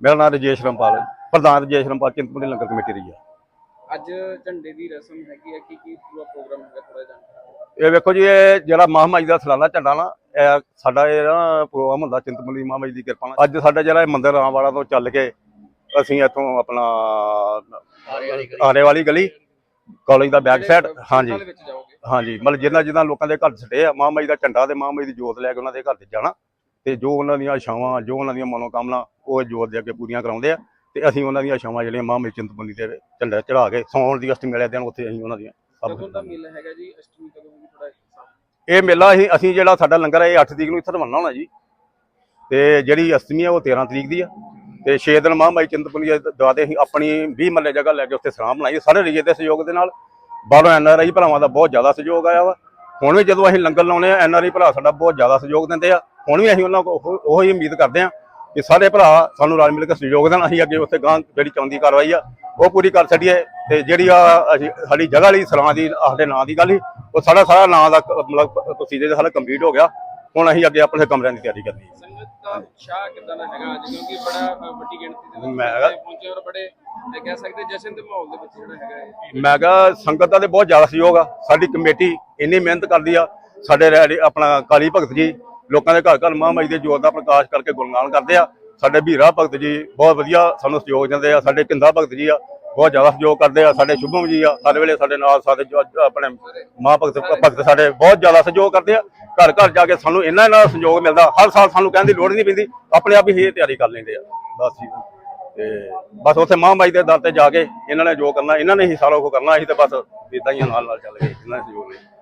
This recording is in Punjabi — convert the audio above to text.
ਮੇਰਾ ਨਾਮ ਰਜੇਸ਼ ਰੰਪਾਲ ਪ੍ਰਧਾਨ ਰਜੇਸ਼ ਰੰਪਾਲ ਚਿੰਤਪੁਰਨੀ ਲੰਗਰ ਕਮੇਟੀ ਰਹੀ ਹੈ। ਅੱਜ ਝੰਡੇ ਦੀ ਰਸਮ ਹੈਗੀ ਹੈ ਕਿ ਕੀ ਪੂਰਾ ਪ੍ਰੋਗਰਾਮ ਹੈਗਾ ਥੋੜਾ ਜਾਣਕਾਰੀ ਇਹ ਵੇਖੋ ਜੀ ਇਹ ਜਿਹੜਾ ਮਹਾਮਾਈ ਦਾ ਸਲਾਨਾ ਝੰਡਾ ਨਾ ਇਹ ਸਾਡਾ ਇਹ ਨਾ ਪ੍ਰੋਗਰਾਮ ਹੁੰਦਾ ਚਿੰਤਪੁਰਨੀ ਮਹਾਮਾਈ ਦੀ ਕਿਰਪਾ ਨਾਲ। ਅੱਜ ਸਾਡਾ ਜਿਹੜਾ ਇਹ ਮੰਦਿਰ ਰਾਮਵਾਲਾ ਤੋਂ ਚੱਲ ਕੇ ਅਸੀਂ ਇੱਥੋਂ ਆਪਣਾ ਆਰੇ ਵਾਲੀ ਗਲੀ ਕਾਲਜ ਦਾ ਬੈਕ ਸਾਈਡ ਹਾਂਜੀ। ਦੇ ਹਾਂਜੀ ਮਤਲਬ ਜਿੰਨਾ ਜਿੰਨਾ ਲੋਕਾਂ ਦੇ ਘਰ ਸਟੇ ਆ ਮਹਾਮਾਈ ਦਾ ਝੰਡਾ ਤੇ ਮਹਾਮਾਈ ਦੀ ਜੋਤ ਲੈ ਕੇ ਉਹਨਾਂ ਦੇ ਘਰ ਤੇ ਜਾਣਾ। ਤੇ ਜੋ ਉਹਨਾਂ ਦੀਆਂ ਇਛਾਵਾਂ ਜੋ ਉਹਨਾਂ ਦੀਆਂ ਮਨੋਕਾਮਨਾ ਉਹ ਜੋਤ ਦੇ ਅੱਗੇ ਪੂਰੀਆਂ ਕਰਾਉਂਦੇ ਆ ਤੇ ਅਸੀਂ ਉਹਨਾਂ ਦੀਆਂ ਇਛਾਵਾਂ ਜਿਹੜੀਆਂ ਮਹਾਮਾਈ ਚਿੰਤਪੁਰਨੀ ਦੇ ਝੰਡਾ ਚੜਾ ਕੇ ਸੌਣ ਦੀ ਅਸ਼ਟਮੀ ਵਾਲੇ ਦਿਨ ਉੱਥੇ ਅਸੀਂ ਉਹਨਾਂ ਦੀਆਂ ਸਭ ਕਦੋਂ ਦਾ ਮੇਲਾ ਹੈਗਾ ਜੀ? ਅਸ਼ਟਮੀ ਕਦੋਂ ਥੋੜਾ ਇਹ ਮੇਲਾ ਅਸੀਂ ਅਸੀਂ ਜਿਹੜਾ ਸਾਡਾ ਲੰਗਰ ਹੈ ਇਹ 8 ਤਰੀਕ ਨੂੰ ਇੱਥੇ ਰਵਾਨਾ ਹੋਣਾ ਜੀ। ਤੇ ਜਿਹੜੀ ਅਸ਼ਟਮੀ ਹੈ ਉਹ 13 ਤਰੀਕ ਦੀ ਆ। ਤੇ 6 ਦਿਨ ਮਹਾਮਾਈ ਚਿੰਤਪੁਰਨੀ ਦੇ ਦੁਆਦੇ ਅਸੀਂ ਆਪਣੀ 20 ਮੱਲੇ ਜਗ੍ਹਾ ਲੈ ਕੇ ਉੱਥੇ ਸਰਾਮ ਬਣਾਈ ਸਾਰੇ ਰਜੇ ਦੇ ਸਹਿਯੋਗ ਦੇ ਨਾਲ। ਬਾਹਰੋਂ ਐਨਆਰਆਈ ਭਰਾਵਾਂ ਦਾ ਬਹੁਤ ਜ਼ਿਆਦਾ ਸਹਿਯੋਗ ਆਇਆ ਵਾ। ਹੁਣ ਵੀ ਜਦੋਂ ਅਸੀਂ ਲੰਗਰ ਲਾਉਨੇ ਆ ਐਨਆਰਆਈ ਭਰਾ ਸਾਡਾ ਬਹੁਤ ਜ਼ਿਆਦਾ ਸਹਿਯੋਗ ਦਿੰਦੇ ਆ। ਹੁਣ ਵੀ ਅਸੀਂ ਉਹਨਾਂ ਕੋਲ ਉਹ- ਹੀ ਉਮੀਦ ਕਰਦੇ ਆ ਕਿ ਸਾਰੇ ਭਰਾ ਸਾਨੂੰ ਰਲ ਮਿਲ ਕੇ ਸਹਿਯੋਗ ਦੇਣ। ਅਸੀਂ ਅੱਗੇ ਉੱਥੇ ਗਾਂ ਜਿਹੜੀ ਚੌਂਦੀ ਕਾਰਵਾਈ ਆ ਉਹ ਪੂਰੀ ਕਰ ਛੱਡੀਏ ਤੇ ਜਿਹੜੀ ਆ ਅਸੀਂ ਸਾਡੀ ਜਗ੍ਹਾ ਲਈ ਸਰਾਂ ਦੀ ਸਾਡੇ ਨਾਂ ਦੀ ਗੱਲ ਸੀ ਉਹ ਸਾਡਾ ਸਾਰਾ ਨਾਂ ਦਾ ਕ- ਮਤਲਬ ਪ੍ਰੋਸੀਜਰ ਸਾਰਾ ਕੰਪਲੀਟ ਹੋ ਗਿਆ। ਹੁਣ ਅਸੀਂ ਅੱਗੇ ਆਪਣੇ ਕਮਰਿਆਂ ਦੀ ਤਿਆਰੀ ਕਰਨੀ ਹੈ। ਸੰਗਤ ਦਾ ਉਤਸ਼ਾਹ ਕਿਦਾਂ ਦਾ ਹੈਗਾ? ਅੱਜ ਕਿਉਂਕਿ ਬੜਾ ਵੱਡੀ ਗਿਣਤੀ ਦੇ ਸੰਗਤਾਂ ਪਹੁੰਚੇ ਔਰ ਬੜੇ ਕਹਿ ਸਕਦੇ ਜਸ਼ਨ ਦੇ ਮਾਹੌਲ ਦੇ ਵਿੱਚ ਜਿਹੜਾ ਹੈਗਾ ਮੈਂ ਕਿਹਾ ਸੰਗਤ ਦਾ ਤੇ ਬਹੁਤ ਜ਼ਿਆਦਾ ਸਹਿਯੋਗ ਆ। ਸਾਡੀ ਕਮੇਟੀ ਇੰਨੀ ਮਿਹਨਤ ਕਰਦੀ ਆ। ਸਾਡੇ ਆਪਣਾ ਕਾਲੀ ਭਗਤ ਜੀ ਲੋਕਾਂ ਦੇ ਘਰ ਘਰ ਮਹਾਮਾਈ ਦੇ ਜੋਤ ਦਾ ਪ੍ਰਕਾਸ਼ ਕਰਕੇ ਗੁਣਗਾਨ ਕਰਦੇ ਆ। ਸਾਡੇ ਭੀਰਾ ਭਗਤ ਜੀ ਬਹੁਤ ਵਧੀਆ ਸਾਨੂੰ ਸਹਿਯੋਗ ਦਿੰਦੇ ਆ। ਸਾਡੇ ਕਿੰਦਾ ਭਗਤ ਜੀ ਆ, ਬਹੁਤ ਜ਼ਿਆਦਾ ਸਹਿਯੋਗ ਕਰਦੇ ਆ। ਸਾਡੇ ਸ਼ੁਭਮ ਜੀ ਆ, ਹਰ ਵੇਲੇ ਸਾਡੇ ਨਾਲ ਸਾਡੇ ਆਪਣੇ ਮਾਂ ਭਗਤ ਭਗਤ ਸਾਡੇ ਬਹੁਤ ਜ਼ਿਆਦਾ ਸਹਿਯੋਗ ਕਰਦੇ ਆ। ਘਰ ਘਰ ਜਾ ਕੇ ਸਾਨੂੰ ਇਹਨਾਂ ਨਾਲ ਸਹਿਯੋਗ ਮਿਲਦਾ, ਹਰ ਸਾਲ ਸਾਨੂੰ ਕਹਿਣ ਦੀ ਲੋੜ ਨਹੀਂ ਪੈਂਦੀ। ਆਪਣੇ ਆਪ ਹੀ ਇਹ ਤਿਆਰੀ ਕਰ ਲੈਂਦੇ ਆ। ਬਸ ਜੀ। ਤੇ ਬਸ ਉੱਥੇ ਮਹਾਮਾਈ ਦੇ ਦਰ ਤੇ ਜਾ ਕੇ ਇਹਨਾਂ ਨੇ ਜੋ ਕਰਨਾ, ਇਹਨਾਂ ਨੇ ਹੀ ਸਾਰਾ ਕੁਝ ਕਰਨਾ, ਅਸੀਂ ਤੇ ਬਸ ਇਦਾਂ ਹੀ ਨਾਲ ਨਾਲ ਚੱਲ ਗਏ ਇਹਨਾਂ ਦੇ ਸਹਿਯੋਗ ਨਾਲ